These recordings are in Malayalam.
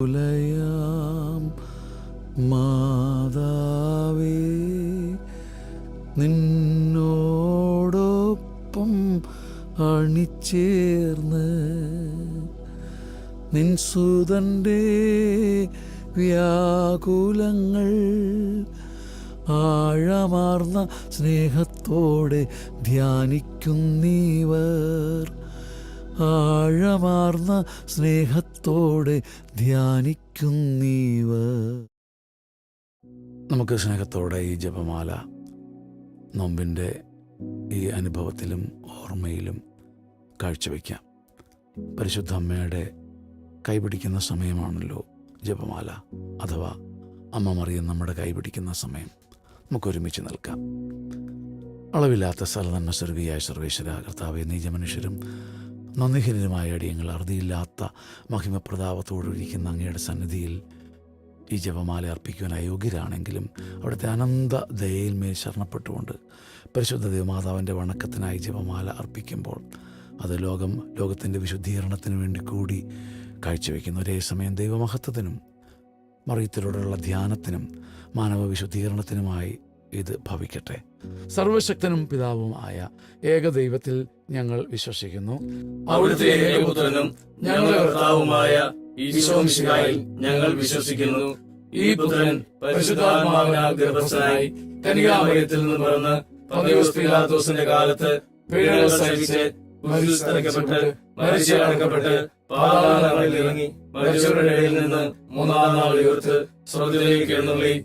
ഉലയാം മാതാവേ നിന്നോടൊപ്പം അണിച്ചേർന്ന് നിൻസുതന്റെ വ്യാകുലങ്ങൾ ആഴമാർന്ന സ്നേഹത്തോടെ ധ്യാനിക്കുന്നീവർ. ആഴമാർന്ന സ്നേഹത്തോടെ ധ്യാനിക്കുന്നീവ നമുക്ക് സ്നേഹത്തോടെ ഈ ജപമാല നോമ്പിന്റെ ഈ അനുഭവത്തിലും ഓർമ്മയിലും കാഴ്ചവെക്കാം. പരിശുദ്ധ അമ്മയുടെ കൈപിടിക്കുന്ന സമയമാണല്ലോ ജപമാല അഥവാ അമ്മ മറിയം നമ്മുടെ കൈപിടിക്കുന്ന സമയം. നമുക്കൊരുമിച്ച് നിൽക്കാം. അളവില്ലാത്ത സ്ഥലനന്മ സർവീയായ സർവേശ്വര കർത്താവ് നീചമനുഷ്യരും നന്ദിഹീനരുമായ അടിയങ്ങൾ അറുതിയില്ലാത്ത മഹിമപ്രതാപത്തോടൊഴിക്കുന്ന അങ്ങയുടെ സന്നിധിയിൽ ഈ ജപമാല അർപ്പിക്കുവാൻ അയോഗ്യരാണെങ്കിലും അവിടുത്തെ അനന്ത ദയയിന്മേൽ ശരണപ്പെട്ടുകൊണ്ട് പരിശുദ്ധ ദേവമാതാവിന്റെ വണക്കത്തിനായി ജപമാല അർപ്പിക്കുമ്പോൾ അത് ലോകം ലോകത്തിന്റെ വിശുദ്ധീകരണത്തിന് വേണ്ടി കൂടി കാഴ്ചവെക്കുന്നു ഒരേ സമയം ദൈവമഹത്വത്തിനും മറിയത്തിലൂടെയുള്ള ധ്യാനത്തിനും മാനവ വിശുദ്ധീകരണത്തിനുമായി ഇത് ഭവിക്കട്ടെ. സർവശക്തനും പിതാവുമായ ഏകദൈവത്തിൽ ഞങ്ങൾ വിശ്വസിക്കുന്നു. ഞങ്ങളുടെ കർത്താവുമായ ഞങ്ങൾ വിശ്വസിക്കുന്നു. ഈ പുത്രൻ പരിശുദ്ധാത്മാവിനാൽ ഗർഭസ്ഥനായി കനികാമയത്തിൽ നിന്ന് പന്തയോസ് പിലാത്തോസിന്റെ കാലത്ത് പീഡകൾ സഹിച്ച് കുരിശിലറക്കപ്പെട്ട് മരിച്ചു പാതാളങ്ങളിൽ ഇറങ്ങി മരിച്ചവരുടെ ഇടയിൽ നിന്ന് മൂന്നാം നാൾ ഉയർത്ത് സ്വർഗത്തിലേക്ക് എഴുന്നള്ളി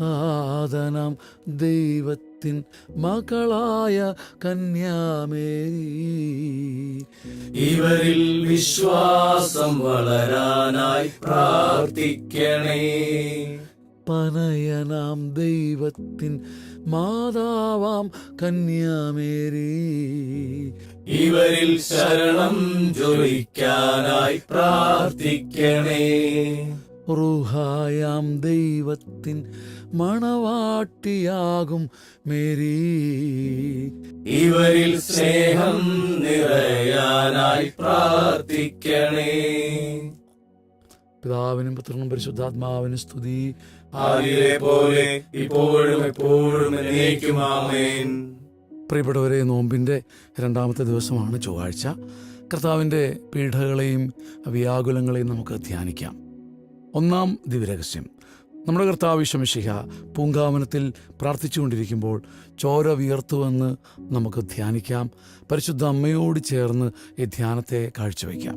താതനാം ദൈവത്തിൻ മകളായ കന്യാമേരി ഇവരിൽ വിശ്വാസം വളരാനായി പ്രാർത്ഥിക്കണേ. പനയനാം ദൈവത്തിൻ മാതാവാം കന്യാമേരി. ഇവരിൽ ശരണം ജ്വലിക്കാനായി പ്രാർത്ഥിക്കണേ. റുഹായാം ദൈവത്തിൻ മണവാട്ടിയാകും മേരി. ഇവരിൽ സ്നേഹം നിറയാനായി പ്രാർത്ഥിക്കണേ. പിതാവിനും പുത്രനും പരിശുദ്ധാത്മാവിനും സ്തുതി. ആദിയിലെ പോലെ ഇപ്പോഴും എപ്പോഴും പ്രിയപ്പെട്ടവരെ നോമ്പിന്റെ രണ്ടാമത്തെ ദിവസമാണ് ചൊവ്വാഴ്ച. കർത്താവിന്റെ പീഠകളെയും വ്യാകുലങ്ങളെയും നമുക്ക് ധ്യാനിക്കാം. ഒന്നാം ദിവ്യരഹസ്യം. നമ്മുടെ കർത്താവ് ശമിഷിഹ പൂങ്കാവനത്തിൽ പ്രാർത്ഥിച്ചുകൊണ്ടിരിക്കുമ്പോൾ ചോര വിയർത്തുവെന്ന് നമുക്ക് ധ്യാനിക്കാം. പരിശുദ്ധ അമ്മയോട് ചേർന്ന് ഈ ധ്യാനത്തെ കാഴ്ചവെക്കാം.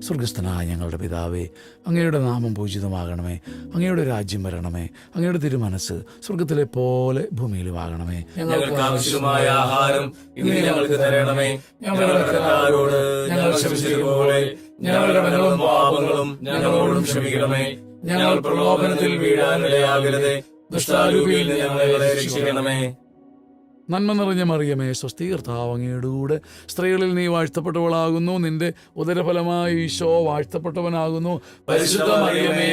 സ്വർഗസ്ഥനായ ഞങ്ങളുടെ പിതാവേ അങ്ങയുടെ നാമം പൂജിതമാകണമേ. അങ്ങയുടെ രാജ്യം വരണമേ. അങ്ങയുടെ തിരുമനസ് സ്വർഗത്തിലെ പോലെ ഭൂമിയിലുമാകണമേ ഞങ്ങൾക്ക് ആവശ്യമായ ആഹാരം ഇന്ന് ഞങ്ങൾക്ക് തരണമേ. ഞങ്ങളുടെ ഞങ്ങളുടെ പാപങ്ങളും ഞങ്ങളോടും ക്ഷമിക്കണമേ. ഞങ്ങൾ പ്രലോഭനത്തിൽ വീഴാനിടയാകരുതേ ദുഷ്ടാരൂപിയിൽ ഞങ്ങളെ രക്ഷിക്കണമേ. നന്മ നിറഞ്ഞ മറിയമേ സ്വസ്തി കർത്താവ് അങ്ങയുടെ കൂടെ സ്ത്രീകളിൽ നീ വാഴ്ത്തപ്പെട്ടവളാകുന്നു. നിന്റെ ഉദരഫലമായി ഈശോ വാഴ്ത്തപ്പെട്ടവനാകുന്നു. പരിശുദ്ധ മറിയമേ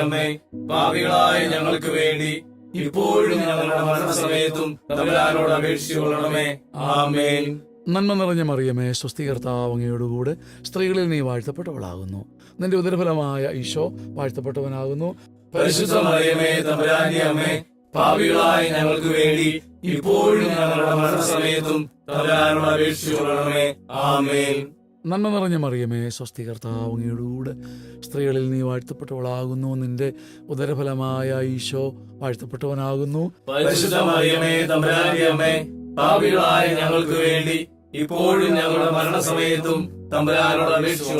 അമ്മേ പാപികളായ ഞങ്ങൾക്ക് വേണ്ടി ഇപ്പോഴും ഞങ്ങളുടെ മരണസമയത്തും തമ്പുരാനോട് അപേക്ഷിച്ചു കൊള്ളണമേ. ആമേൻ. നന്മ നിറഞ്ഞ മറിയമേ സ്വസ്തികർത്താവങ്ങയോടുകൂടെ കർത്താവ് സ്ത്രീകളിൽ നീ വാഴ്ത്തപ്പെട്ടവളാകുന്നു. നിന്റെ ഉദരഫലമായ ഈശോ വാഴ്ത്തപ്പെട്ടവനാകുന്നു. പരിശുദ്ധ മറിയമേ തമ്പുരാന്റെ അമ്മേ പാപികളായ ഞങ്ങൾക്ക് വേണ്ടി ഇപ്പോഴും ഞങ്ങളുടെ മരണസമയത്തും തമ്പുരാനോട് ആമേൻ. നന്മ നിറഞ്ഞ മറിയമേ സ്വസ്തി കർത്താവ് സ്ത്രീകളിൽ നീ വാഴ്ത്തപ്പെട്ടവളാകുന്നു. നിന്റെ ഉദരഫലമായ ഈശോ വാഴ്ത്തപ്പെട്ടവനാകുന്നു. പരിശുദ്ധ മറിയമേ തമ്പുരാന്റെ അമ്മേ പാപികളായ ഞങ്ങൾക്ക് വേണ്ടി ഇപ്പോഴും ഞങ്ങളുടെ മരണസമയത്തും തമ്പുരാനോട് അപേക്ഷിച്ചു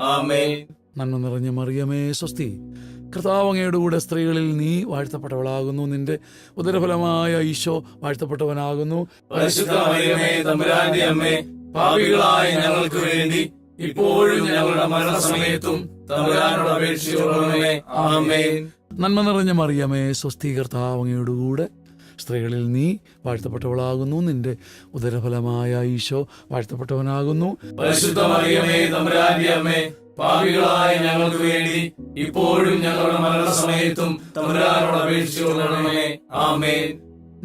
ആമേ നന്മ നിറഞ്ഞ മറിയമേ സ്വസ്തി. കർത്താവങ്ങയുടെ കൂടെ സ്ത്രീകളിൽ നീ വാഴ്ത്തപ്പെട്ടവളാകുന്നു. നിന്റെ ഉദരഫലമായ ഈശോ വാഴ്ത്തപ്പെട്ടവനാകുന്നു. അമ്മേ പാപികളായ ഞങ്ങൾക്ക് വേണ്ടി ഇപ്പോഴും ഞങ്ങളുടെ മരണസമയത്തും തമ്പുരാനോട് കൊള്ളണമേ. നന്മ നിറഞ്ഞ മറിയമേ സ്വസ്തി. കർത്താവങ്ങയുടെ കൂടെ സ്ത്രീകളിൽ നീ വാഴ്ത്തപ്പെട്ടവളാകുന്നു. നിന്റെ ഉദരഫലമായ ഈശോ വാഴ്ത്തപ്പെട്ടവനാകുന്നു. പാപികളായ ഞങ്ങൾക്ക് വേണ്ടി ഇപ്പോഴും ഞങ്ങളുടെ മരണസമയത്തും തമ്പുരാനോട് അപേക്ഷിച്ചുകൊള്ളണമേ ആമേൻ.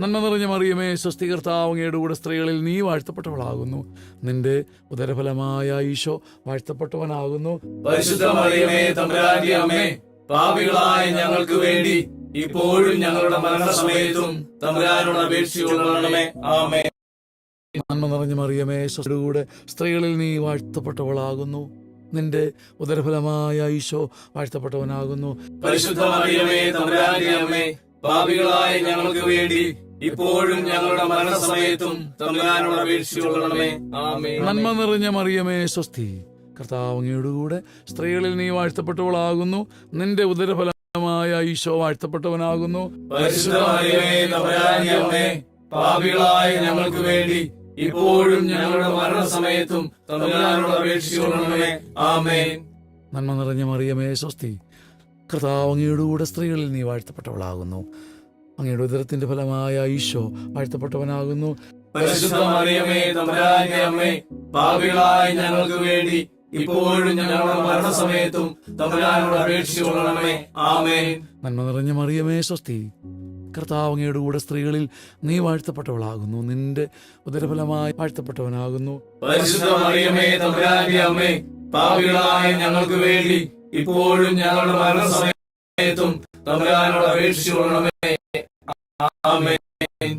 നന്മ നിറഞ്ഞ മറിയമേ സ്വസ്തികർത്താവങ്ങയുടെ കൂടെ സ്ത്രീകളിൽ നീ വാഴ്ത്തപ്പെട്ടവളാകുന്നു. നിന്റെ ഉദരഫലമായ ഈശോ വാഴ്ത്തപ്പെട്ടവനാകുന്നു. പരിശുദ്ധ മറിയമേ തമ്പുരാന്റെ അമ്മേ പാപികളായ ഞങ്ങൾക്ക് വേണ്ടി ഇപ്പോഴും ഞങ്ങളുടെ മരണസമയത്തും തമ്പുരാനോട് അപേക്ഷിച്ചുകൊള്ളണമേ ആമേ നന്മ നിറഞ്ഞ മറിയമേ കൂടെ സ്ത്രീകളിൽ നീ വാഴ്ത്തപ്പെട്ടവളാകുന്നു. നിന്റെ ഉദരഫലമായ ഈശോ വാഴ്ത്തപ്പെട്ടവനാകുന്നു. പരിശുദ്ധ മറിയമേ തമ്പുരാന്റെ അമ്മേ പാപികളായ ഞങ്ങൾക്ക് വേണ്ടി ഇപ്പോഴും ഞങ്ങളുടെ മരണസമയത്തും തമ്പുരാനോട് അപേക്ഷിച്ചുകൊള്ളണമേ ആമേ നന്മ നിറഞ്ഞ മറിയമേ സ്വസ്തി. കർത്താവ് അങ്ങയുടെ കൂടെ സ്ത്രീകളിൽ നീ വാഴ്ത്തപ്പെട്ടവളാകുന്നു. നിന്റെ ഉദരഫലമായ ഈശോ വാഴ്ത്തപ്പെട്ടവനാകുന്നു. പാപികളായ ഞങ്ങൾക്ക് വേണ്ടി ഇപ്പോഴും ഞങ്ങളുടെ മരണസമയത്തും നന്മ നിറഞ്ഞ മറിയമേ സ്വസ്തി. കർത്താവ് അങ്ങയുടെ കൂടെ സ്ത്രീകളിൽ നീ വാഴ്ത്തപ്പെട്ടവളാകുന്നു. അങ്ങയുടെ ഉദരത്തിന്റെ ഫലമായ ഈശോ വാഴ്ത്തപ്പെട്ടവനാകുന്നു. പരിശുദ്ധ മറിയമേ തമ്പുരാന്റെ അമ്മേ പാപികളായ ഞങ്ങൾക്ക് വേണ്ടി ഇപ്പോഴും ഞങ്ങളുടെ മരണസമയത്തും തമ്പുരാനോട് അപേക്ഷിച്ചുകൊള്ളണമേ ആമേ നന്മ നിറഞ്ഞ മറിയമേ സ്വസ്തി. കർത്താവ് അങ്ങയുടെ കൂടെ സ്ത്രീകളിൽ നീ വാഴ്ത്തപ്പെട്ടവളാകുന്നു. നിന്റെ ഉദരഫലമായി വാഴ്ത്തപ്പെട്ടവനാകുന്നു. പരിശുദ്ധ മറിയമേ തമ്പുരാന്റെ അമ്മേ പാപികളായ ഞങ്ങൾക്ക് വേണ്ടി ഇപ്പോഴും ഞങ്ങളുടെ മരണസമയത്തും തമ്പുരാനോട് അപേക്ഷിച്ചുകൊള്ളണമേ ആമേൻ.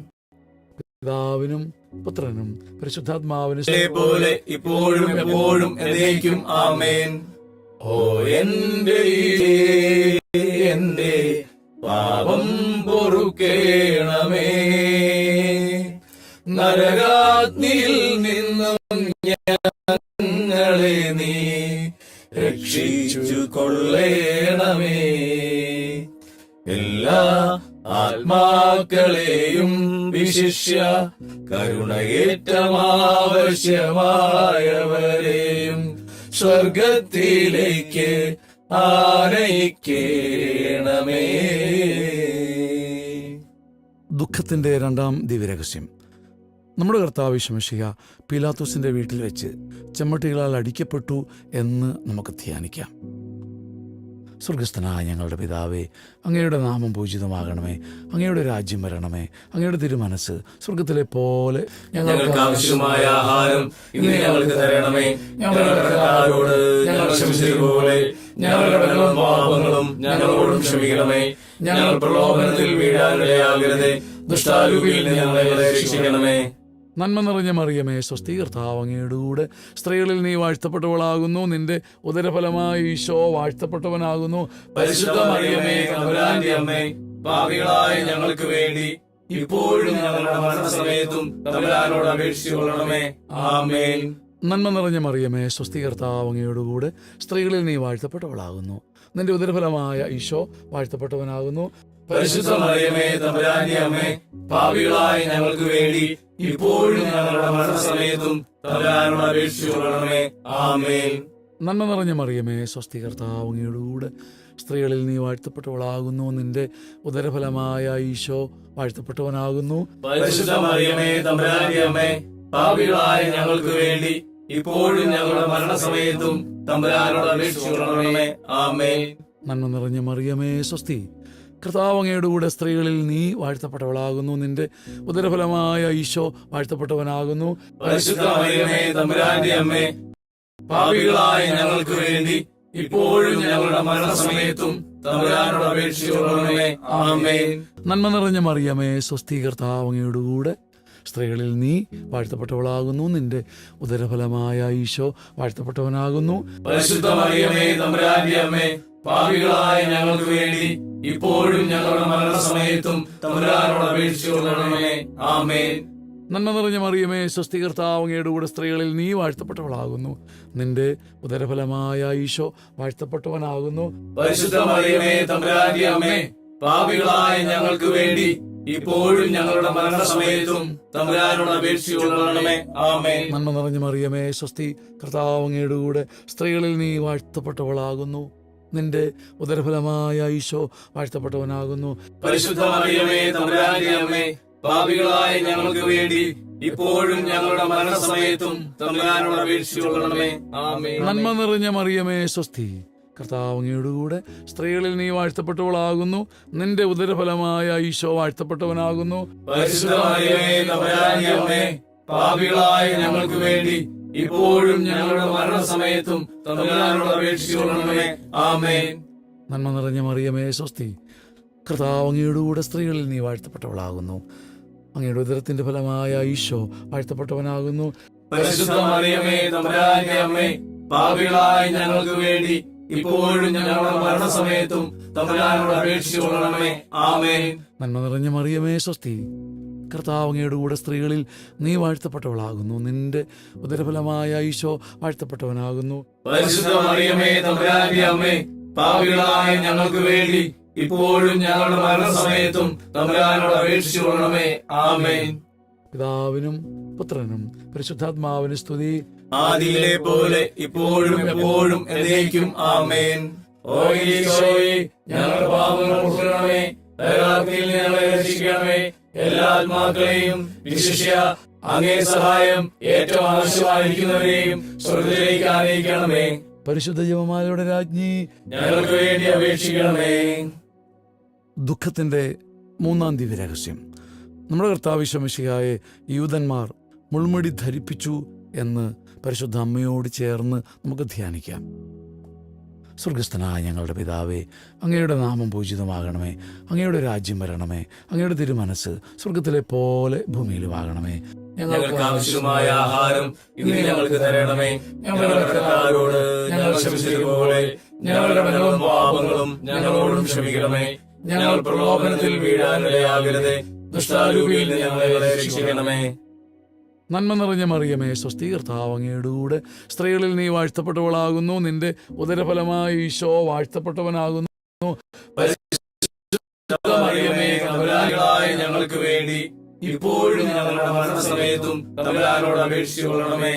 പിതാവിനും പുത്രനും പരിശുദ്ധാത്മാവിനും പോലെ ഇപ്പോഴും എപ്പോഴും എന്നേക്കും ആമേൻ. ഓ എന്റെ എന്റെ പാപം പൊറുക്കേണമേ. നരകാഗ്നിയിൽ നിന്നും ഞങ്ങളെ നീ രക്ഷിച്ചു കൊള്ളേണമേ എല്ലാ ആത്മാക്കളെയും വിശിഷ്യ കരുണയേറ്റമാവശ്യമായവരെയും സ്വർഗത്തിലേക്ക് ആനയിക്കേണമേ. ദുഃഖത്തിന്റെ രണ്ടാം ദിവ്യരഹസ്യം. നമ്മുടെ കർത്താവ് ശമശിക പിലാത്തോസിന്റെ വീട്ടിൽ വെച്ച് ചെമ്മട്ടികളാൽ അടിക്കപ്പെട്ടു എന്ന് നമുക്ക് ധ്യാനിക്കാം. സ്വർഗസ്ഥനായ ഞങ്ങളുടെ പിതാവേ അങ്ങയുടെ നാമം പൂജിതമാകണമേ അങ്ങയുടെ രാജ്യം വരണമേ അങ്ങയുടെ തിരുമനസ് സ്വർഗത്തിലെ പോലെ ഞങ്ങൾക്ക് ആവശ്യമായ ആഹാരം ഇന്ന് ഞങ്ങൾക്ക് തരണമേ. ഞങ്ങളുടെ ഞങ്ങൾ ക്ഷമിച്ചതുപോലെ ഞങ്ങളുടെ പാപങ്ങളും ഞങ്ങളോടും ക്ഷമിക്കണമേ. ഞങ്ങൾ പ്രലോഭനത്തിൽ വീഴാനിടയാകരുതേ. ദുഷ്ടാരൂപിയിൽ ഞങ്ങളെ രക്ഷിക്കണമേ. നന്മ നിറഞ്ഞ മറിയമേ സ്വസ്തി കർത്താവങ്ങയുടെ സ്ത്രീകളിൽ നീ വാഴ്ത്തപ്പെട്ടവളാകുന്നു. നിന്റെ ഉദരഫലമായി ഈശോ വാഴ്ത്തപ്പെട്ടവനാകുന്നു. പരിശുദ്ധ മറിയമേ അമ്മേ പാപികളായ ഞങ്ങൾക്ക് വേണ്ടി ഇപ്പോഴും ഞങ്ങളുടെ മരണസമയത്തും ആമേൻ. നന്മ നിറഞ്ഞ മറിയമേ സ്വസ്തി കർത്താവങ്ങയുടെ കൂടെ സ്ത്രീകളിൽ നീ വാഴ്ത്തപ്പെട്ടവളാകുന്നു. നിന്റെ ഉദരഫലമായ ഈശോ വാഴ്ത്തപ്പെട്ടവനാകുന്നു. പരിശുദ്ധ മറിയമേ അമ്മേ പാപികളായ ഞങ്ങൾക്ക് വേണ്ടി ഇപ്പോഴും ഞങ്ങളുടെ മരണസമയത്തും തമ്പുരാനോട് ആമേൻ. നന്മ നിറഞ്ഞ മറിയമേ സ്വസ്തി സ്ത്രീകളിൽ നീ വാഴ്ത്തപ്പെട്ടവളാകുന്നു. നിന്റെ ഉദരഫലമായ ഈശോ വാഴ്ത്തപ്പെട്ടവനാകുന്നു. പരിശുദ്ധ മറിയമേ അമ്മേ പാപികളായ ഞങ്ങൾക്ക് വേണ്ടി ഇപ്പോഴും ഞങ്ങളുടെ മരണസമയത്തും തമ്പുരാനോട് അപേക്ഷിച്ചുകൊള്ളണമേ. ആമേൻ. നന്മ നിറഞ്ഞ മറിയമേ സ്വസ്തി കർത്താവ് അങ്ങയുടെ കൂടെ സ്ത്രീകളിൽ നീ വാഴ്ത്തപ്പെട്ടവളാകുന്നു. നിന്റെ ഉദരഫലമായ ഈശോ വാഴ്ത്തപ്പെട്ടവനാകുന്നു. പാപികളായ ഞങ്ങൾക്ക് വേണ്ടി ഇപ്പോഴും ഞങ്ങളുടെ മരണസമയത്തും നന്മ നിറഞ്ഞ മറിയമേ സ്വസ്തി കർത്താവങ്ങയുടെ കൂടെ സ്ത്രീകളിൽ നീ വാഴ്ത്തപ്പെട്ടവളാകുന്നു. നിന്റെ ഉദരഫലമായ ഈശോ വാഴ്ത്തപ്പെട്ടവനാകുന്നു. പരിശുദ്ധ മറിയമേ തമ്പുരാന്റെ അമ്മേ പാപികളായ ഞങ്ങൾക്ക് വേണ്ടി ഇപ്പോഴും ഞങ്ങളുടെ മരണസമയത്തും തമ്പുരാനോട് അപേക്ഷിച്ചുകൊള്ളണമേ ആമേൻ. നന്മ നിറഞ്ഞ മറിയമേ സ്വസ്തി കർത്താവ് കൂടെ സ്ത്രീകളിൽ നീ വാഴ്ത്തപ്പെട്ടവളാകുന്നു. നിന്റെ ഉദരഫലമായ ഈശോ വാഴ്ത്തപ്പെട്ടവനാകുന്നു. പരിശുദ്ധ മറിയമേ തമ്പുരാന്റെ അമ്മേ പാപികളായ ഞങ്ങൾക്ക് വേണ്ടി ഇപ്പോഴും ഞങ്ങളുടെ മരണസമയത്തും തമ്പുരാനോട് അപേക്ഷിച്ചുകൊള്ളണമേ ആമേൻ. നന്മ നിറഞ്ഞ മറിയമേ സ്വസ്തി കർത്താവങ്ങയുടെ കൂടെ സ്ത്രീകളിൽ നീ വാഴ്ത്തപ്പെട്ടവളാകുന്നു. നിന്റെ ഉദരഫലമായ ഈശോ വാഴ്ത്തപ്പെട്ടവനാകുന്നു. പാപികളായ ഞങ്ങൾക്ക് വേണ്ടി ഇപ്പോഴും ഞങ്ങളുടെ മരണസമയത്തും തമ്പുരാനോട് അപേക്ഷിച്ചുകൊള്ളണമേ ആമേ നന്മ നിറഞ്ഞ മറിയമേ സ്വസ്തി കർത്താവങ്ങയോടുകൂടെ കൂടെ സ്ത്രീകളിൽ നീ വാഴ്ത്തപ്പെട്ടവളാകുന്നു. നിന്റെ ഉദരഫലമായ ഈശോ വാഴ്ത്തപ്പെട്ടവനാകുന്നു. പാപികളായ ഞങ്ങൾക്ക് വേണ്ടി ഇപ്പോഴും ഞങ്ങളുടെ മരണസമയത്തും തമ്പുരാനോട് അപേക്ഷിച്ചുകൊള്ളണമേ ആമേ നന്മ നിറഞ്ഞ മറിയമേ സ്വസ്തി. കർത്താവ് കൂടെ സ്ത്രീകളിൽ നീ വാഴ്ത്തപ്പെട്ടവളാകുന്നു. അങ്ങയുടെ ഉദരത്തിന്റെ ഫലമായ ഈശോ വാഴ്ത്തപ്പെട്ടവനാകുന്നു. പാപികളായ ഞങ്ങൾക്ക് വേണ്ടി ഇപ്പോഴും ഞങ്ങളുടെ മരണസമയത്തും തമ്പുരാനോട് അപേക്ഷിച്ചുകൊള്ളണമേ ആമേൻ. നന്മ നിറഞ്ഞ മറിയമേ സ്വസ്തി. കർത്താവ് അങ്ങയുടെ കൂടെ സ്ത്രീകളിൽ നീ വാഴ്ത്തപ്പെട്ടവളാകുന്നു. നിന്റെ ഉദരഫലമായ ഈശോ വാഴ്ത്തപ്പെട്ടവനാകുന്നു. പാപികളായ ഞങ്ങൾക്ക് വേണ്ടി ഇപ്പോഴും ഞങ്ങളുടെ മരണസമയത്തും തമ്പുരാനോട് ആമേൻ. പിതാവിനും പുത്രനും പരിശുദ്ധാത്മാവിന് സ്തുതി. ആദിയിലെ പോലെ ഇപ്പോഴും എപ്പോഴും എന്നേക്കും ആമേൻ. ഓ ഈശോയെ ഞങ്ങളുടെ പാപങ്ങൾ ഞങ്ങളെ രക്ഷിക്കണമേ. എല്ലാ ആത്മാക്കളെയും വിശിഷ്യ അങ്ങേ സഹായം ഏറ്റവും ആവശ്യമായിരിക്കുന്നവരെയും സ്വർഗത്തിലേക്ക് ആനയിക്കണമേ. പരിശുദ്ധ ജീവമാലയുടെ രാജ്ഞി ഞങ്ങൾക്ക് വേണ്ടി അപേക്ഷിക്കണമേ. ദുഃഖത്തിന്റെ മൂന്നാം ദിവ്യ രഹസ്യം. നമ്മുടെ കർത്താവിശ്വമിശിയായെ യൂതന്മാർ മുൾമുടി ധരിപ്പിച്ചു എന്ന് പരിശുദ്ധ അമ്മയോട് ചേർന്ന് നമുക്ക് ധ്യാനിക്കാം. സ്വർഗസ്ഥനായ ഞങ്ങളുടെ പിതാവേ അങ്ങയുടെ നാമം പൂജിതമാകണമേ അങ്ങയുടെ രാജ്യം വരണമേ അങ്ങയുടെ തിരുമനസ് സ്വർഗത്തിലെ പോലെ ഭൂമിയിലുമാകണമേ. ഞങ്ങൾക്ക് ആവശ്യമായ ആഹാരം ഇന്ന് ഞങ്ങൾക്ക് തരണമേ. ഞങ്ങളുടെ ഞങ്ങളുടെ പാപങ്ങളും ഞങ്ങളോടും ക്ഷമിക്കണമേ. ഞങ്ങൾ പ്രലോഭനത്തിൽ വീഴാനിടയാകരുതേ. ദുഷ്ടാരൂപിയിൽ ഞങ്ങളെ രക്ഷിക്കണമേ. നന്മ നിറഞ്ഞ മറിയമേ സ്വസ്തി കർത്താവ് കൂടെ സ്ത്രീകളിൽ നീ വാഴ്ത്തപ്പെട്ടവളാകുന്നു നിന്റെ ഉദരഫലമായ ഈശോ വാഴ്ത്തപ്പെട്ടവനാകുന്നു. ഞങ്ങൾക്ക് വേണ്ടി ഇപ്പോഴും ഞങ്ങളുടെ മരണസമയത്തും അപേക്ഷിച്ചുകൊള്ളണമേ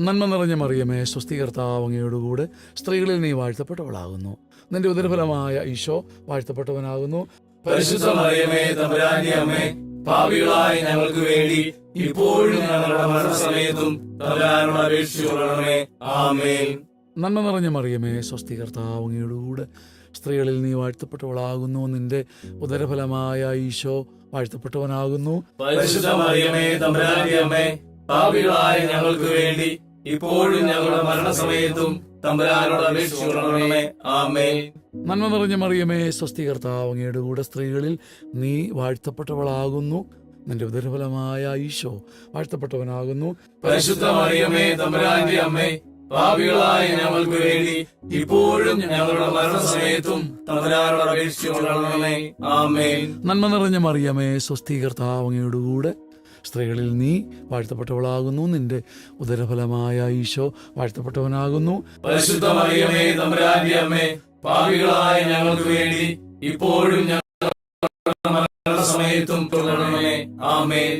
നന്മ നിറഞ്ഞ മറിയമേ സ്വസ്തി കർത്താവ് കൂടെ സ്ത്രീകളിൽ നീ വാഴ്ത്തപ്പെട്ടവളാകുന്നു നിന്റെ ഉദരഫലമായ ഈശോ വാഴ്ത്തപ്പെട്ടവനാകുന്നു. പരിശുദ്ധ മറിയമേ തമ്പുരാന്റെ അമ്മേ പാപികളായ ഞങ്ങൾക്ക് വേണ്ടി ഇപ്പോഴും ഞങ്ങളുടെ മരണസമയത്തും തമ്പുരാനോട് അപേക്ഷിച്ചുകൊള്ളണമേ ആമേൻ. നന്മ നിറഞ്ഞ മറിയമേ സ്വസ്തി കർത്താവ് സ്ത്രീകളിൽ നീ വാഴ്ത്തപ്പെട്ടവളാകുന്നു. നിന്റെ ഉദരഫലമായ ഈശോ വാഴ്ത്തപ്പെട്ടവനാകുന്നു. പരിശുദ്ധ മറിയമേ തമ്പുരാന്റെ അമ്മേ പാപികളായ ഞങ്ങൾക്ക് വേണ്ടി ഇപ്പോഴും ഞങ്ങളുടെ മരണസമയത്തും തമ്പുരാനോട് അപേക്ഷിച്ചുകൊള്ളണമേ ആമേ നന്മ നിറഞ്ഞ മറിയമേ സ്വസ്തി കർത്താവ് അങ്ങയുടെ കൂടെ സ്ത്രീകളിൽ നീ വാഴ്ത്തപ്പെട്ടവളാകുന്നു. നിന്റെ ഉദരഫലമായ ഈശോ വാഴ്ത്തപ്പെട്ടവനാകുന്നു. പരിശുദ്ധ മറിയമേ തമ്പുരാന്റെ അമ്മേ പാപികളായ ഞങ്ങൾക്ക് വേണ്ടി ഇപ്പോഴും ഞങ്ങളുടെ മരണസമയത്തും തമ്പുരാനോട് അപേക്ഷിച്ചുകൊള്ളണമേ ആമേൻ. നന്മ നിറഞ്ഞ മറിയമേ സ്വസ്തി കർത്താവ് അങ്ങയുടെ കൂടെ സ്ത്രീകളിൽ നീ വാഴ്ത്തപ്പെട്ടവളാകുന്നു. നിന്റെ ഉദരഫലമായ ഈശോ വാഴ്ത്തപ്പെട്ടവനാകുന്നു. പാപികളായ ഞങ്ങൾക്ക് വേണ്ടി ഇപ്പോഴും ആമേൻ.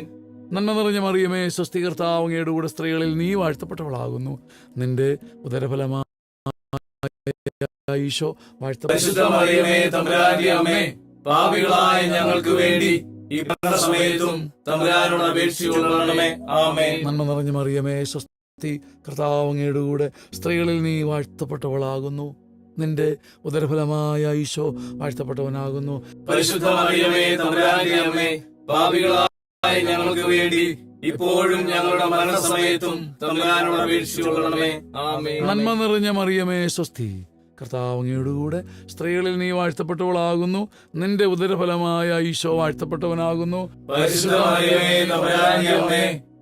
നന്മ നിറഞ്ഞ മറിയമേ സ്വസ്തി കർത്താവ് കൂടെ സ്ത്രീകളിൽ നീ വാഴ്ത്തപ്പെട്ടവളാകുന്നു. നിന്റെ ഉദരഫലമായ ഈശോ വാഴ്ത്തപ്പെട്ട പാപികളായ ഞങ്ങൾക്ക് വേണ്ടി ഈ സമയത്തും തമ്പുരാനോട് അപേക്ഷിച്ചുകൊള്ളണമേ ആമേൻ. നന്മ നിറഞ്ഞു മറിയമേ സ്വസ്തി കർത്താവങ്ങയുടെ കൂടെ സ്ത്രീകളിൽ നീ വാഴ്ത്തപ്പെട്ടവളാകുന്നു. നിന്റെ ഉദരഫലമായ ഈശോ വാഴ്ത്തപ്പെട്ടവനാകുന്നു. പരിശുദ്ധ മറിയമേ തമ്പുരാന്റെ അമ്മേ പാപികളായ ഞങ്ങൾക്ക് വേണ്ടി ഇപ്പോഴും ഞങ്ങളുടെ മരണസമയത്തും തമ്പുരാനോട് അപേക്ഷിച്ചുകൊള്ളണമേ ആമേൻ. നന്മ നിറഞ്ഞ മറിയമേ സ്വസ്തി കർത്താവ് അങ്ങയുടെ കൂടെ സ്ത്രീകളിൽ നീ വാഴ്ത്തപ്പെട്ടവളാകുന്നു. നിന്റെ ഉദരഫലമായ ഈശോ വാഴ്ത്തപ്പെട്ടവനാകുന്നു.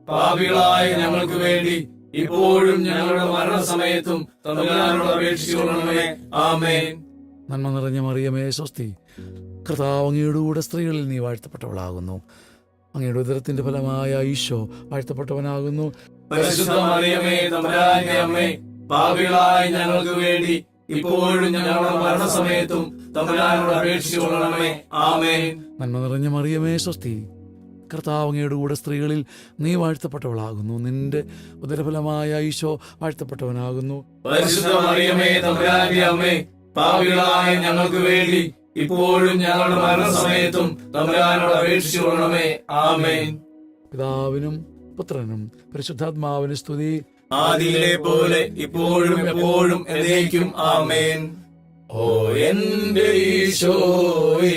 പാപികളായ ഞങ്ങൾക്ക് വേണ്ടി ഇപ്പോഴും ഞങ്ങളുടെ മരണസമയത്തും തമ്പുരാനോട് അപേക്ഷിച്ചുകൊള്ളണമേ. ആമേൻ. നന്മ നിറഞ്ഞ മറിയമേ സ്വസ്തി. കർത്താവ് അങ്ങയുടെ സ്ത്രീകളിൽ നീ വാഴ്ത്തപ്പെട്ടവളാകുന്നു. അങ്ങയുടെ ഉദരത്തിന്റെ ഫലമായ ഈശോ വാഴ്ത്തപ്പെട്ടവനാകുന്നു. പരിശുദ്ധ മറിയമേ തമ്പുരാന്റെ അമ്മേ പാപികളായ ഞങ്ങൾക്ക് വേണ്ടി ഇപ്പോഴും ഞങ്ങളുടെ മരണസമയത്തും തമ്പുരാനോട് അപേക്ഷിച്ചുകൊള്ളണമേ ആമേ നന്മ നിറഞ്ഞ മറിയമേ സ്വസ്തി. കർത്താവങ്ങയുടെ കൂടെ സ്ത്രീകളിൽ നീ വാഴ്ത്തപ്പെട്ടവളാകുന്നു. നിന്റെ ഉദരഫലമായ ഈശോ വാഴ്ത്തപ്പെട്ടവനാകുന്നു. പരിശുദ്ധ മറിയമേ തമ്പുരാന്റെ അമ്മേ പാപികളായ ഞങ്ങൾക്ക് വേണ്ടി ഇപ്പോഴും ഞങ്ങളുടെ മരണസമയത്തും തമ്പുരാനോട് അപേക്ഷിച്ചു കൊള്ളണമേ. ആമേൻ. പിതാവിനും പുത്രനും പരിശുദ്ധാത്മാവിന് സ്തുതി. ആദിയിലെ പോലെ ഇപ്പോഴും എപ്പോഴും എന്നേക്കും ആമേൻ. ഓ എന്റെ ഈശോയേ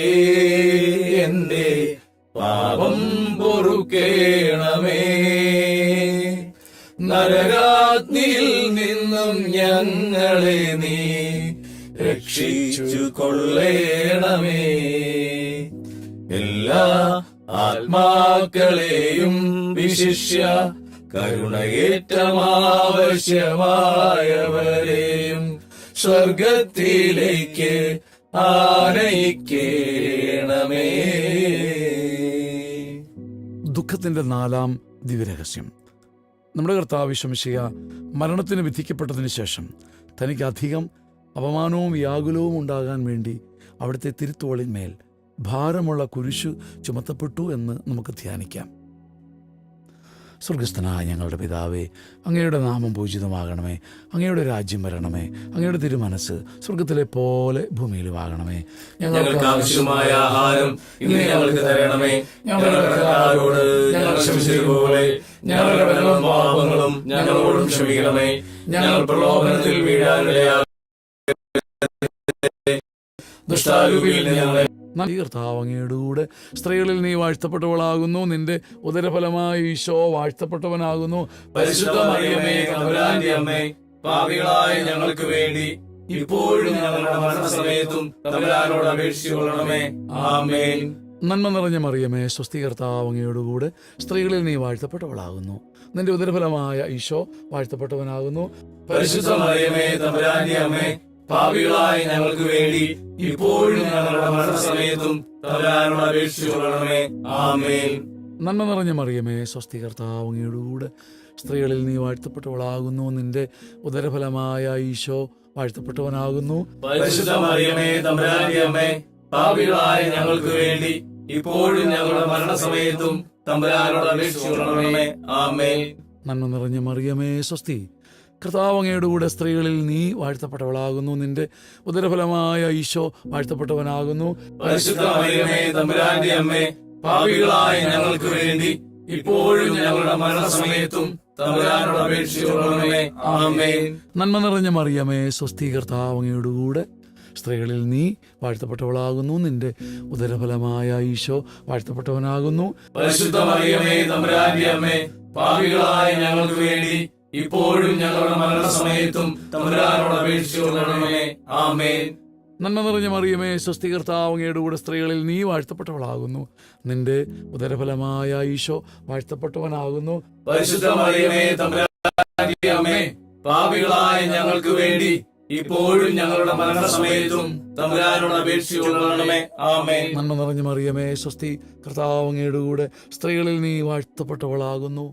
എന്റെ പാപം പൊറുക്കേണമേ. നരകാഗ്നിയിൽ നിന്നും ഞങ്ങളെ നീ രക്ഷിച്ചു കൊള്ളേണമേ. എല്ലാ ആത്മാക്കളെയും വിശിഷ്യ കരുണയേറ്റമാവശ്യമായവരെയും സ്വർഗത്തിലേക്ക് ആനയിക്കേണമേ. ദുഃഖത്തിന്റെ നാലാം ദിവ്യരഹസ്യം. നമ്മുടെ കർത്താവ് വിശ്വമിശിക മരണത്തിന് വിധിക്കപ്പെട്ടതിന് ശേഷം തനിക്ക് അധികം അപമാനവും വ്യാകുലവും ഉണ്ടാകാൻ വേണ്ടി അവിടുത്തെ തിരുത്തോളിന്മേൽ ഭാരമുള്ള കുരിശു ചുമത്തപ്പെട്ടു എന്ന് നമുക്ക് ധ്യാനിക്കാം. സ്വർഗസ്ഥനായ ഞങ്ങളുടെ പിതാവേ അങ്ങയുടെ നാമം പൂജിതമാകണമേ അങ്ങയുടെ രാജ്യം വരണമേ അങ്ങയുടെ തിരുമനസ് സ്വർഗത്തിലെ പോലെ ഭൂമിയിലുമാകണമേ. ഞങ്ങൾക്ക് ആവശ്യമായ ആഹാരം ഇന്ന് ഞങ്ങൾക്ക് തരണമേ. ഞങ്ങളുടെ ഞങ്ങൾ ക്ഷമിച്ചതുപോലെ ഞങ്ങളുടെ പാപങ്ങളും ഞങ്ങളോടും ക്ഷമിക്കണമേ. ഞങ്ങൾ പ്രലോഭനത്തിൽ വീഴാനിടയാ ദുഷ്ടാരൂപിയിൽ ഞങ്ങളെ അങ്ങയുടെ സ്ത്രീകളിൽ നീ വാഴ്ത്തപ്പെട്ടവളാകുന്നു. നിന്റെ ഉദരഫലമായ ഈശോ വാഴ്ത്തപ്പെട്ടവനാകുന്നു. പാപികളായ ഞങ്ങൾക്ക് വേണ്ടി ഇപ്പോഴും ഞങ്ങളുടെ മരണസമയത്തും തമ്പുരാനോട് അപേക്ഷിച്ചു ആമേൻ. നന്മ നിറഞ്ഞ മറിയമേ സ്വസ്തി സ്ത്രീകളിൽ നീ വാഴ്ത്തപ്പെട്ടവളാകുന്നു. നിന്റെ ഉദരഫലമായ ഈശോ വാഴ്ത്തപ്പെട്ടവനാകുന്നു. പരിശുദ്ധ മറിയമേ തമ്പുരാന്റെ അമ്മേ പാപികളായ ഞങ്ങൾക്ക് വേണ്ടി ഇപ്പോഴും ഞങ്ങളുടെ മരണസമയത്തും തമ്പുരാനോട് അപേക്ഷിച്ചു കൊള്ളണമേ. ആമേൻ. നന്മ നിറഞ്ഞ മറിയമേ സ്വസ്തി കർത്താവ് അങ്ങയുടെ സ്ത്രീകളിൽ നീ വാഴ്ത്തപ്പെട്ടവളാകുന്നു. നിന്റെ ഉദരഫലമായ ഈശോ വാഴ്ത്തപ്പെട്ടവനാകുന്നു. പരിശുദ്ധ മറിയമേ തമ്പുരാന്റെ അമ്മേ പാപികളായ ഞങ്ങൾക്ക് വേണ്ടി ഇപ്പോഴും ഞങ്ങളുടെ മരണസമയത്തും തമ്പുരാനോട് അപേക്ഷിച്ചു കൊള്ളണമേ. ആമേൻ. നന്മ നിറഞ്ഞ മറിയമേ സ്വസ്തി കർത്താവ് അങ്ങയുടെ കൂടെ സ്ത്രീകളിൽ നീ വാഴ്ത്തപ്പെട്ടവളാകുന്നു. നിന്റെ ഉദരഫലമായ ഈശോ വാഴ്ത്തപ്പെട്ടവനാകുന്നു. പാപികളായ ഞങ്ങൾക്ക് വേണ്ടി ഇപ്പോഴും ഞങ്ങളുടെ മരണസമയത്തും നന്മ നിറഞ്ഞ മറിയമേ സ്വസ്തി കർത്താവങ്ങയുടെ കൂടെ സ്ത്രീകളിൽ നീ വാഴ്ത്തപ്പെട്ടവളാകുന്നു. നിന്റെ ഉദരഫലമായ ഈശോ വാഴ്ത്തപ്പെട്ടവനാകുന്നു. പരിശുദ്ധ മറിയമേ തമ്പുരാന്റെ അമ്മേ പാപികളായ ഞങ്ങൾക്ക് വേണ്ടി ഇപ്പോഴും ഞങ്ങളുടെ മരണസമയത്തും തമ്പുരാനോട് അപേക്ഷിച്ചു കൊള്ളണമേ. ആമേൻ. നന്മ നിറഞ്ഞ മറിയമേ സ്വസ്തികർത്താവങ്ങയുടെ കൂടെ സ്ത്രീകളിൽ നീ വാഴ്ത്തപ്പെട്ടവളാകുന്നു. നിന്റെ ഉദരഫലമായ ഈശോ വാഴ്ത്തപ്പെട്ടവനാകുന്നു. പരിശുദ്ധ മറിയമേ തമ്പുരാ പാപികളായ ഞങ്ങൾക്ക് വേണ്ടി ഇപ്പോഴും ഞങ്ങളുടെ മരണസമയത്തും തമ്പുരാനോട് അപേക്ഷിച്ചു കൊള്ളണമേ ആമേൻ. നന്മ നിറഞ്ഞു മറിയമേ സ്വസ്തി കർത്താവങ്ങയുടെ കൂടെ സ്ത്രീകളിൽ നീ വാഴ്ത്തപ്പെട്ടവളാകുന്നു.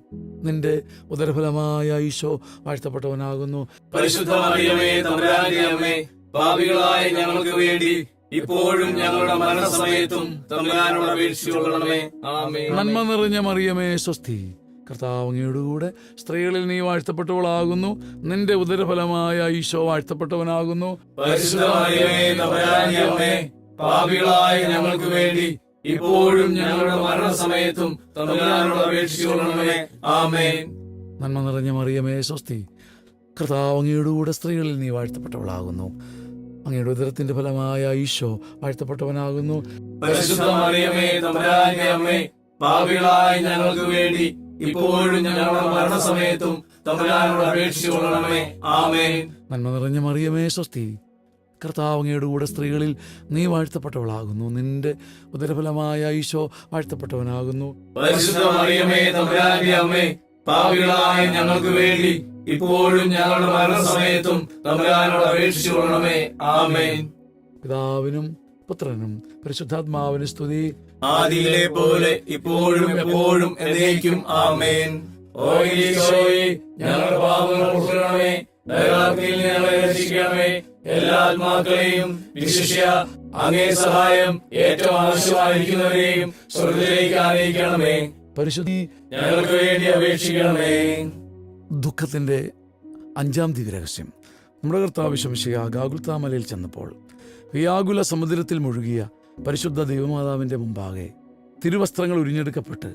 നിന്റെ ഉദരഫലമായ ഈശോ വാഴ്ത്തപ്പെട്ടവനാകുന്നു. പരിശുദ്ധ മറിയമേ തമ്പുരാന്റെ അമ്മേ പാപികളായ ഞങ്ങൾക്ക് വേണ്ടി ഇപ്പോഴും ഞങ്ങളുടെ മരണസമയത്തും തമ്പുരാനോട് അപേക്ഷിച്ചു ആമേ നന്മ നിറഞ്ഞ മറിയമേ സ്വസ്തി കർത്താവ് അങ്ങയുടെ കൂടെ സ്ത്രീകളിൽ നീ വാഴ്ത്തപ്പെട്ടവളാകുന്നു. നിന്റെ ഉദരഫലമായ ഈശോ വാഴ്ത്തപ്പെട്ടവനാകുന്നു. പാപികളായ ഞങ്ങൾക്ക് വേണ്ടി ഇപ്പോഴും ഞങ്ങളുടെ മരണസമയത്തും തമ്പുരാനോട് ആമേൻ. നന്മ നിറഞ്ഞ മറിയമേ സ്വസ്തി. കർത്താവ് അങ്ങയുടെ കൂടെ സ്ത്രീകളിൽ നീ വാഴ്ത്തപ്പെട്ടവളാകുന്നു. അങ്ങയുടെ ഉദരത്തിന്റെ ഫലമായ ഈശോ വാഴ്ത്തപ്പെട്ടവനാകുന്നു. പാപികളായ ഞങ്ങൾക്ക് വേണ്ടി ഇപ്പോഴും ഞങ്ങളുടെ മരണസമയത്തും തമ്പുരാനോട് അപേക്ഷിച്ചു കൊള്ളണമേ ആമേൻ. നന്മ നിറഞ്ഞ മറിയമേ സ്വസ്തി. കർത്താവങ്ങയുടെ കൂടെ സ്ത്രീകളിൽ നീ വാഴ്ത്തപ്പെട്ടവളാകുന്നു. നിന്റെ ഉദരഫലമായ ഈശോ വാഴ്ത്തപ്പെട്ടവനാകുന്നു. പാപികളായ ഞങ്ങൾക്ക് വേണ്ടി ഇപ്പോഴും ഞങ്ങളുടെ മരണസമയത്തും തമ്പുരാനോട് അപേക്ഷിച്ചു കൊള്ളണമേ ആമേൻ. പിതാവിനും പുത്രനും പരിശുദ്ധാത്മാവിന് സ്തുതി. ആദിയിലെ പോലെ ഇപ്പോഴും എപ്പോഴും എന്നേക്കും ആമേൻ. ഓ ഈശോയെ ഞങ്ങളുടെ പാപങ്ങൾ പൊറുക്കണമേ നരകാഗ്നിയിൽ ഞങ്ങളെ രക്ഷിക്കണമേ. എല്ലാ ആത്മാക്കളെയും വിശിഷ്യ അങ്ങേ സഹായം ഏറ്റവും ആവശ്യമായിരിക്കുന്നവരെയും സ്വർഗത്തിലേക്ക് ആനയിക്കണമേ. പരിശുദ്ധി ഞങ്ങൾക്ക് വേണ്ടി അപേക്ഷിക്കണമേ. ദുഃഖത്തിന്റെ അഞ്ചാം ദിവ്യരഹസ്യം നമ്മുടെ കർത്താവ് ശംശിക ഗാഗുൽത്താമലയിൽ ചെന്നപ്പോൾ വ്യാകുല സമുദ്രത്തിൽ മുഴുകിയ പരിശുദ്ധ ദൈവമാതാവിന്റെ മുമ്പാകെ തിരുവസ്ത്രങ്ങൾ ഉരിഞ്ഞെടുക്കപ്പെട്ട്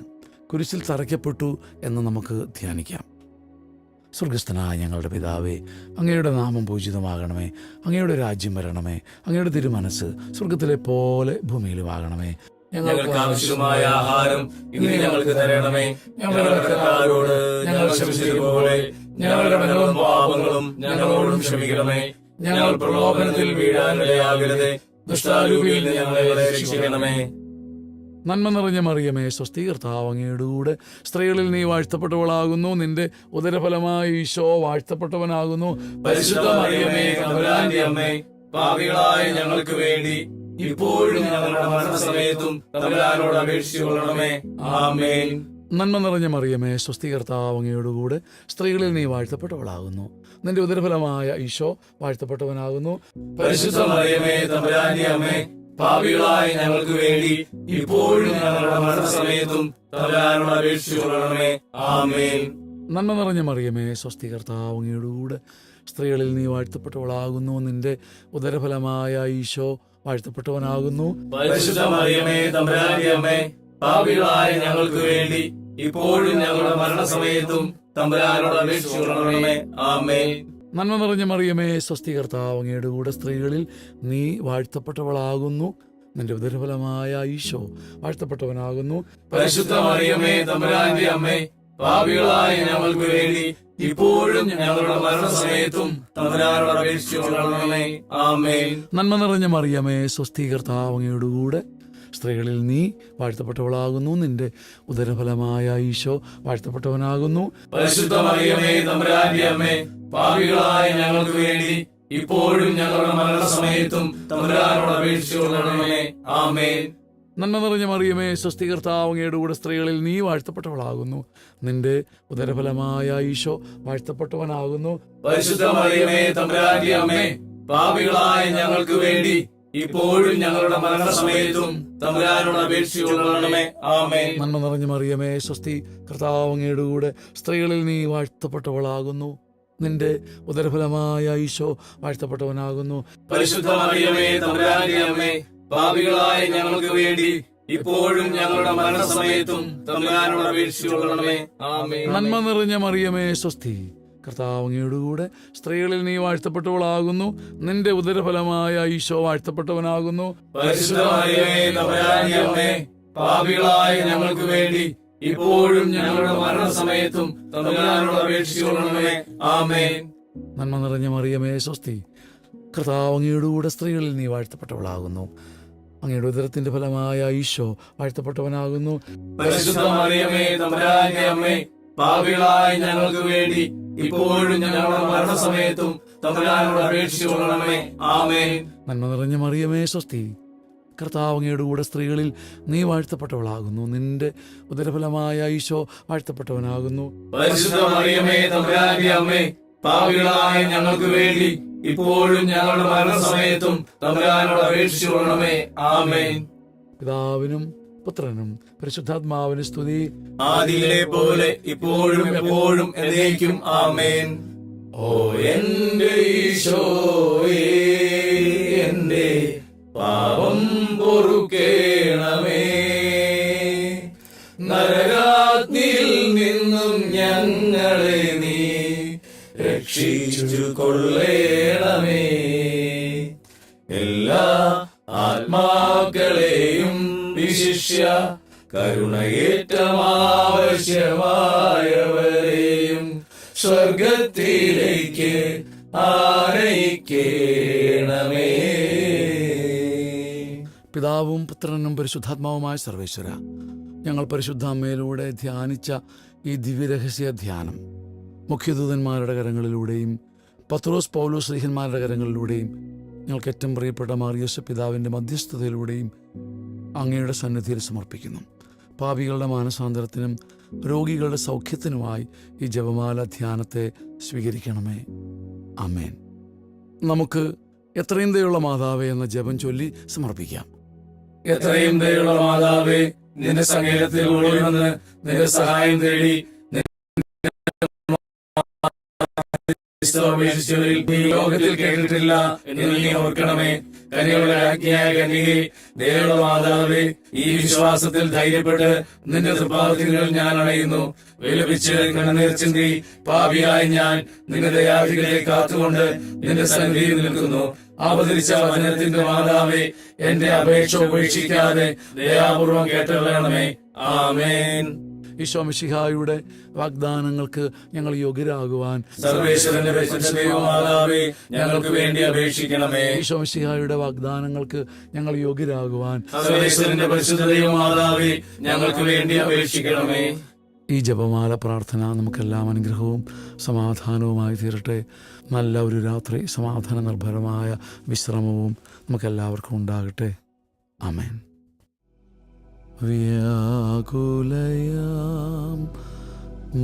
കുരിശിൽ തറയ്ക്കപ്പെട്ടു എന്ന് നമുക്ക് ധ്യാനിക്കാം. സ്വർഗസ്ഥനായ ഞങ്ങളുടെ പിതാവേ അങ്ങയുടെ നാമം പൂജിതമാകണമേ. അങ്ങയുടെ രാജ്യം വരണമേ. അങ്ങയുടെ തിരുമനസ് സ്വർഗത്തിലെ പോലെ ഭൂമിയിലും ആകണമേ ഞങ്ങൾക്ക് ആവശ്യമായ ആഹാരം ഇന്ന് ഞങ്ങൾക്ക് തരണമേ. ഞങ്ങളുടെ ഞങ്ങൾ ക്ഷമിച്ചതുപോലെ ഞങ്ങളുടെ പാപങ്ങളും ഞങ്ങളോടും ക്ഷമിക്കണമേ. ഞങ്ങൾ പ്രലോഭനത്തിൽ വീഴാനിടയാകരുതേ ദുഷ്ടാരൂപിയിൽ ഞങ്ങളെ രക്ഷിക്കണമേ. നന്മ നിറഞ്ഞ മറിയമേ സ്വസ്തി കർത്താവ് അങ്ങയുടെ സ്ത്രീകളിൽ നീ വാഴ്ത്തപ്പെട്ടവളാകുന്നു. നിന്റെ ഉദരഫലമായ ഈശോ വാഴ്ത്തപ്പെട്ടവനാകുന്നു. പരിശുദ്ധ മറിയമേ അമ്മേ പാപികളായ ഞങ്ങൾക്ക് വേണ്ടി ഇപ്പോഴും ഞങ്ങളുടെ മരണസമയത്തും അപേക്ഷിച്ചുകൊള്ളണമേ ആമേൻ. നന്മ നിറഞ്ഞ മറിയമേ സ്വസ്തി കർത്താവ് അങ്ങയുടെ കൂടെ സ്ത്രീകളിൽ നീ വാഴ്ത്തപ്പെട്ടവളാകുന്നു. നിന്റെ ഉദരഫലമായ ഈശോ വാഴ്ത്തപ്പെട്ടവനാകുന്നു. പരിശുദ്ധ മറിയമേ തമ്പുരാന്റെ അമ്മേ പാപികളായ ഞങ്ങൾക്ക് വേണ്ടി ഇപ്പോഴും ഞങ്ങളുടെ മരണസമയത്തും തമ്പുരാനോട് അപേക്ഷിച്ചുകൊള്ളണമേ ആമേൻ. നന്മ നിറഞ്ഞ മറിയമേ സ്വസ്തി കർത്താവ് സ്ത്രീകളിൽ നീ വാഴ്ത്തപ്പെട്ടവളാകുന്നു. നിന്റെ ഉദരഫലമായ ഈശോ വാഴ്ത്തപ്പെട്ടവനാകുന്നു. പരിശുദ്ധ മറിയമേ തമ്പുരാന്റെ അമ്മേ പാപികളായ ഞങ്ങൾക്ക് വേണ്ടി ഇപ്പോഴും ഞങ്ങളുടെ മരണസമയത്തും തമ്പുരാനോട് അപേക്ഷിച്ചുകൊള്ളണമേ ആമേ നന്മ നിറഞ്ഞ മറിയമേ സ്വസ്തി കർത്താവ് അങ്ങയുടെ കൂടെ സ്ത്രീകളിൽ നീ വാഴ്ത്തപ്പെട്ടവളാകുന്നു. നിന്റെ ഉദരഫലമായ ഈശോ വാഴ്ത്തപ്പെട്ടവനാകുന്നു. പരിശുദ്ധ മറിയമേ തമ്പുരാന്റെ അമ്മേ പാപികളായ ഞങ്ങൾക്ക് വേണ്ടി ഇപ്പോഴും ഞങ്ങളുടെ മരണസമയത്തും തമ്പുരാനോട് അപേക്ഷിച്ചുകൊള്ളണമേ ആമേ നന്മ നിറഞ്ഞ മറിയമേ സ്വസ്തി കർത്താവ് അങ്ങയുടെ കൂടെ സ്ത്രീകളിൽ നീ വാഴ്ത്തപ്പെട്ടവളാകുന്നു. നിന്റെ ഉദരഫലമായ ഈശോ വാഴ്ത്തപ്പെട്ടവനാകുന്നു. പാപികളായ ഞങ്ങൾക്ക് വേണ്ടി ഇപ്പോഴും ഞങ്ങളുടെ മരണസമയത്തും തമ്പുരാനോട് അപേക്ഷിച്ചുകൊള്ളണമേ ആമേൻ. നന്മ നിറഞ്ഞ മറിയമേ സ്വസ്തികർത്താവങ്ങയുടെ കൂടെ സ്ത്രീകളിൽ നീ വാഴ്ത്തപ്പെട്ടവളാകുന്നു. നിന്റെ ഉദരഫലമായ ഈശോ വാഴ്ത്തപ്പെട്ടവനാകുന്നു. പരിശുദ്ധ മറിയമേ തമ്പുരാന്റെ അമ്മേ പാപികളായ ഞങ്ങൾക്ക് വേണ്ടി ഇപ്പോഴും ഞങ്ങളുടെ മരണസമയത്തും തമ്പുരാനോട് അപേക്ഷിച്ചുകൊള്ളണമേ ആമേൻ. നന്മ നിറഞ്ഞു മറിയമേ സ്വസ്തി കർത്താവങ്ങയുടെ കൂടെ സ്ത്രീകളിൽ നീ വാഴ്ത്തപ്പെട്ടവളാകുന്നു. നിന്റെ ഉദരഫലമായ ഈശോ വാഴ്ത്തപ്പെട്ടവനാകുന്നു. പരിശുദ്ധ മറിയമേ തമ്പുരാന്റെ അമ്മേ പാപികളായ ഞങ്ങൾക്ക് വേണ്ടി ഇപ്പോഴും ഞങ്ങളുടെ മരണസമയത്തും തമ്പുരാനോട് അപേക്ഷിച്ചുകൊള്ളണമേ ആമേ നന്മ നിറഞ്ഞ മറിയമേ സ്വസ്തി. കർത്താവ് അങ്ങയുടെ കൂടെ സ്ത്രീകളിൽ നീ വാഴ്ത്തപ്പെട്ടവളാകുന്നു. നിന്റെ ഉദരഫലമായ ഈശോ വാഴ്ത്തപ്പെട്ടവനാകുന്നു. പാപികളായ ഞങ്ങൾക്ക് വേണ്ടി ഇപ്പോഴും ഞങ്ങളുടെ മരണസമയത്തും ആമേൻ. നന്മ നിറഞ്ഞ മറിയമേ സ്വസ്തി. കർത്താവ് അങ്ങയുടെ കൂടെ സ്ത്രീകളിൽ നീ വാഴ്ത്തപ്പെട്ടവളാകുന്നു. അങ്ങയുടെ ഉദരത്തിന്റെ ഫലമായ ഈശോ വാഴ്ത്തപ്പെട്ടവനാകുന്നു. പാപികളായ ഞങ്ങൾക്ക് വേണ്ടി ഇപ്പോഴും ഞങ്ങളുടെ മരണസമയത്തും തമ്പുരാനോട് അപേക്ഷിച്ചുകൊള്ളണമേ. ആമേ നന്മ നിറഞ്ഞ മറിയമേ സ്വസ്തി. കർത്താവ് അങ്ങയുടെ കൂടെ സ്ത്രീകളിൽ നീ വാഴ്ത്തപ്പെട്ടവളാകുന്നു. നിന്റെ ഉദരഫലമായ ഈശോ വാഴ്ത്തപ്പെട്ടവനാകുന്നു. പരിശുദ്ധ മറിയമേ തമ്പുരാന്റെ അമ്മേ ഞങ്ങൾക്ക് വേണ്ടി ഇപ്പോഴും ഞങ്ങളുടെ മരണസമയത്തും തമ്പുരാനോട് ആമേൻ. പിതാവിനും പുത്രനും പരിശുദ്ധാത്മാവിന് സ്തുതി. ആദിയിലെ പോലെ ഇപ്പോഴും എപ്പോഴും എന്നേക്കും ആമേൻ. ഓ എന്റെ ഈശോയേ എന്റെ പാപം പൊറുക്കേണമേ. നരകാത്തിൽ നിന്നും ഞങ്ങളെ നീ രക്ഷിച്ചു കൊള്ളേണമേ എല്ലാ വിശിഷ്യ കരുണയേറ്റമാവശ്യമായവരെയും സ്വർഗത്തിലേക്ക് ആനയിക്കേണമേ. പിതാവും പുത്രനും പരിശുദ്ധാത്മാവുമായ സർവേശ്വര ഞങ്ങൾ പരിശുദ്ധ അമ്മയിലൂടെ ധ്യാനിച്ച ഈ ദിവ്യരഹസ്യ ധ്യാനം മുഖ്യദൂതന്മാരുടെ കരങ്ങളിലൂടെയും പത്രോസ് പൗലോസ് ശ്രീഹന്മാരുടെ കരങ്ങളിലൂടെയും ഞങ്ങൾക്ക് ഏറ്റവും പ്രിയപ്പെട്ട മാറിയസ് പിതാവിന്റെ മധ്യസ്ഥതയിലൂടെയും അങ്ങയുടെ സന്നിധിയിൽ സമർപ്പിക്കുന്നു. പാപികളുടെ മാനസാന്തരത്തിനും രോഗികളുടെ സൗഖ്യത്തിനുമായി ഈ ജപമാല ധ്യാനത്തെ സ്വീകരിക്കണമേ. അമേൻ നമുക്ക് എത്രയും ദയുള്ള മാതാവേ എന്ന ജപം ചൊല്ലി സമർപ്പിക്കാം. എത്രയും ദയുള്ള മാതാവേ നിന്റെ സങ്കേതത്തിൽ ഓടി വന്ന് നിന്റെ സഹായം തേടി നീ ലോകത്തിൽ കേട്ടിട്ടില്ല എന്ന് നീ ഓർക്കണമേ. കനികളുടെ രാജ്ഞിയായ കനികെ ദേവയുടെ മാതാവേ ഈ വിശ്വാസത്തിൽ ധൈര്യപ്പെട്ട് നിന്റെ തൃപ്പാവത്തികൾ ഞാൻ അണയുന്നു. വിലപിച്ച് കണ്ണുനീർ ചിന്തി പാപിയായ ഞാൻ നിന്റെ ദയാധികളെ കാത്തുകൊണ്ട് നിന്റെ സന്നിധിയിൽ നിൽക്കുന്നു. അവതരിച്ച വചനത്തിന്റെ മാതാവേ എന്റെ അപേക്ഷ ഉപേക്ഷിക്കാതെ ദയാപൂർവം കേട്ടറിയണമേ. ആമേൻ. ഈശോ മിശിഹായുടെ വാഗ്ദാനങ്ങൾക്ക് ഞങ്ങൾ യോഗ്യരാകുവാൻ ഞങ്ങൾക്ക് വേണ്ടി അപേക്ഷിക്കണമേ. ഈശോ മിശിഹായുടെ വാഗ്ദാനങ്ങൾക്ക് ഞങ്ങൾ യോഗ്യരാകുവാൻ ഞങ്ങൾക്ക് വേണ്ടി അപേക്ഷിക്കണമേ. ഈ ജപമാല പ്രാർത്ഥന നമുക്കെല്ലാം അനുഗ്രഹവും സമാധാനവുമായി തീരട്ടെ. നല്ല ഒരു രാത്രി സമാധാന നിർഭരമായ വിശ്രമവും നമുക്കെല്ലാവർക്കും ഉണ്ടാകട്ടെ. അമേൻ വ്യാകുലയാം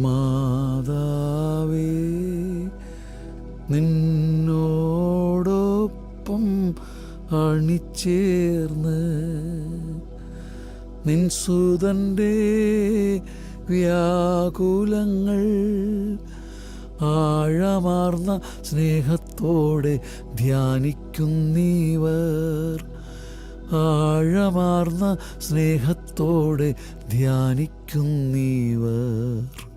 മാതാവേ നിന്നോടൊപ്പം അണിച്ചേർന്ന് നിൻസുതന്റെ വ്യാകുലങ്ങൾ ആഴമാർന്ന സ്നേഹത്തോടെ ധ്യാനിക്കുന്നീവർ. ആഴമാർന്ന സ്നേഹത്തോടെ ധ്യാനിക്കുന്നീവർ.